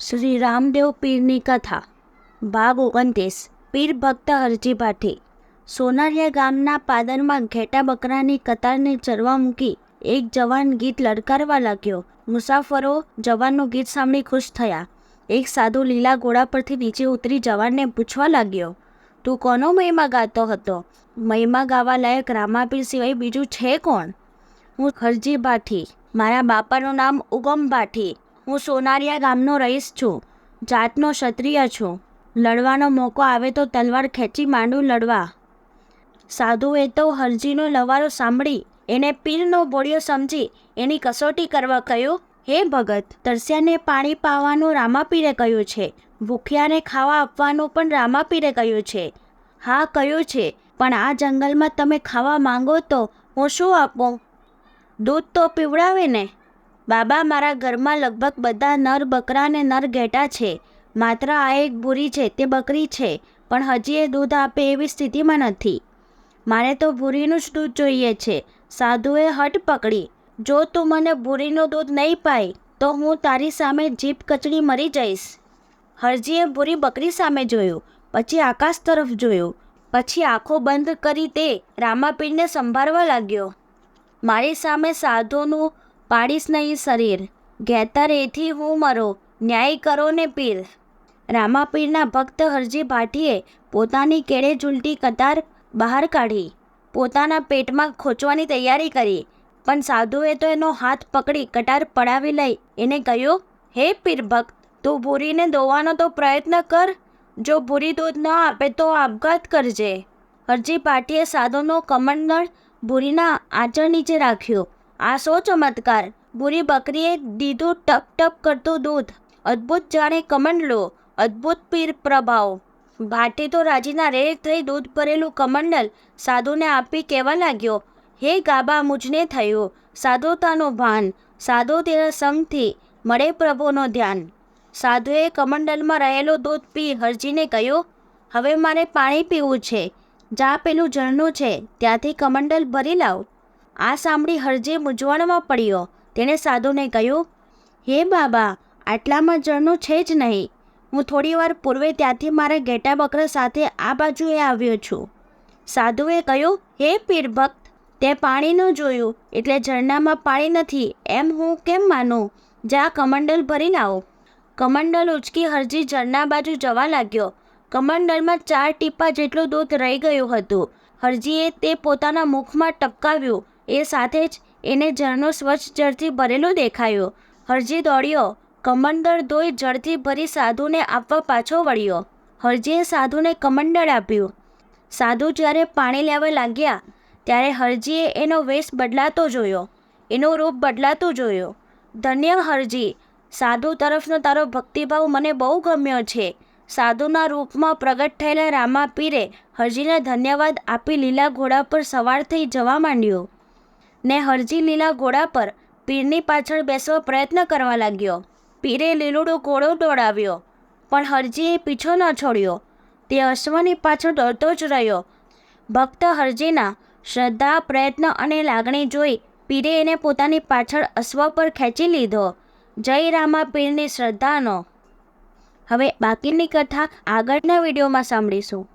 શ્રી રામદેવ પીરની કથા, ભાગ ઓગણત્રીસ, પીર ભક્ત હરજી ભાઠી સોનારિયા ગામના પાદરમાં ઘેટા બકરાની કતારને ચરવા મૂકી એક જવાન ગીત લડકારવા લાગ્યો. મુસાફરો જવાનનું ગીત સાંભળી ખુશ થયા. એક સાધુ લીલા ઘોડા પરથી નીચે ઉતરી જવાનને પૂછવા લાગ્યો, તું કોનો મહિમા ગાતો હતો? મહિમા ગાવા લાયક રામાપીર સિવાય બીજું છે કોણ? હું હરજી ભાઠી મારા બાપાનું નામ ઉગમ ભાઠી હું સોનારિયા ગામનો રહીશ છું, જાતનો ક્ષત્રિય છું. લડવાનો મોકો આવે તો તલવાર ખેંચી માંડું લડવા. સાધુએ તો હરજીનો લવારો સાંભળી, એને પીરનો બોળિયો સમજી, એની કસોટી કરવા કહ્યું, હે ભગત, તરસ્યાને પાણી પાવાનું રામાપીરે કહ્યું છે, ભૂખ્યાને ખાવા આપવાનું પણ રામાપીરે કહ્યું છે. હા, કહ્યું છે, પણ આ જંગલમાં તમે ખાવા માંગો તો હું શું આપું? દૂધ તો પીવડાવે ને. બાબા મારા ઘરમાં લગભગ બધા નર બકરા અને નર ઘેટા છે. માત્ર આ એક ભૂરી છે, તે બકરી છે, પણ હજી એ દૂધ આપે એવી સ્થિતિમાં નથી. મારે તો ભૂરીનું જ દૂધ જોઈએ છે. સાધુએ હટ પકડી. જો તું મને ભૂરીનું દૂધ નહીં પાય, તો હું તારી સામે જીભ કચડી મરી જઈશ. હરજીએ ભૂરી બકરી સામે જોયું, પછી આકાશ તરફ જોયું, પછી આંખો બંધ કરી તે રામાપીરને સંભાળવા લાગ્યો. મારી સામે સાધુનું પાડીશ નહીં શરીર. ઘેતર એથી હું મરો. ન્યાય કરો ને પીર. રામાપીરના ભક્ત હરજી ભાટીએ પોતાની કેળે ઝૂલતી કતાર બહાર કાઢી. પોતાના પેટમાં ખોચવાની તૈયારી કરી. પણ સાધુએ તો એનો હાથ પકડી કટાર પડાવી લઈ. એને કહ્યું, હે પીર ભક્ત, તું ભૂરીને દોવાનો તો પ્રયત્ન કર. જો ભૂરી દૂધ ન આપે તો આપઘાત કરજે. હરજી પાટીએ સાધુનો કમંડળ ભૂરીના આંચળ નીચે રાખ્યો. આ સો ચમત્કાર બુરી બકરીએ દીધું ટપ ટપ કરતું દૂધ. અદ્ભુત જાણે કમંડલો અદ્ભુત પીર પ્રભાવ. ભાટી તો રાજીના રેર થઈ દૂધ ભરેલું કમંડલ સાધુને આપી કહેવા લાગ્યો. હે ગાબા, મુજને થયું. સાધુતાનું ભાન. સાધુ તેના સંગથી મળે પ્રભુનો ધ્યાન. સાધુએ કમંડલમાં રહેલું દૂધ પી હરજીને કહ્યું, હવે મારે પાણી પીવું છે. જ્યાં પેલું ઝરણું છે. ત્યાંથી કમંડલ ભરી લાવ. આ સાંભળી હરજી મૂંઝવણમાં પડ્યો. તેણે સાધુને કહ્યું, હે બાબા, આટલામાં ઝરણું છે જ નહીં. હું થોડીવાર પૂર્વે ત્યાંથી મારા ઘેટા બકરા સાથે આ બાજુએ આવ્યો છું. સાધુએ કહ્યું, હે પીરભક્ત તે પાણીનું જોયું, એટલે ઝરણામાં પાણી નથી, એમ હું કેમ માનું? જા કમંડલ ભરી લાવો કમંડલ ઉચકી હરજી ઝરણા બાજુ જવા લાગ્યો. કમંડલમાં ચાર ટીપા જેટલું દૂધ રહી ગયું હતું. હરજીએ તે પોતાના મુખમાં ટપકાવ્યું. એ સાથે જ એને ઝરણું સ્વચ્છ જળથી ભરેલું દેખાયું. હરજી દોડ્યો. કમંડળ ધોઈ જળથી ભરી સાધુને આપવા પાછો વળ્યો. હરજીએ સાધુને કમંડળ આપ્યું. સાધુ જ્યારે પાણી લેવા લાગ્યા, ત્યારે હરજીએ એનો વેશ બદલાતો જોયો. એનું રૂપ બદલાતું જોયો. ધન્ય હરજી. સાધુ તરફનો તારો ભક્તિભાવ મને બહુ ગમ્યો છે. સાધુના રૂપમાં પ્રગટ થયેલા રામા પીરે હરજીને ધન્યવાદ આપી લીલા ઘોડા પર સવાર થઈ જવા માંડ્યો. ને હરજી લીલા ઘોડા પર પીરની પાછળ બેસવા પ્રયત્ન કરવા લાગ્યો. પીરે લીલુડો ઘોડો દોડાવ્યો, પણ હરજીએ પીછો ન છોડ્યો. તે અશ્વની પાછળ દોડતો જ રહ્યો. ભક્ત હરજીના શ્રદ્ધા, પ્રયત્ન અને લાગણી જોઈ પીરે એને પોતાની પાછળ અશ્વ પર ખેંચી લીધો. જય રામા, પીરની શ્રદ્ધાનો. હવે બાકીની કથા આગળના વિડીયોમાં સાંભળીશું.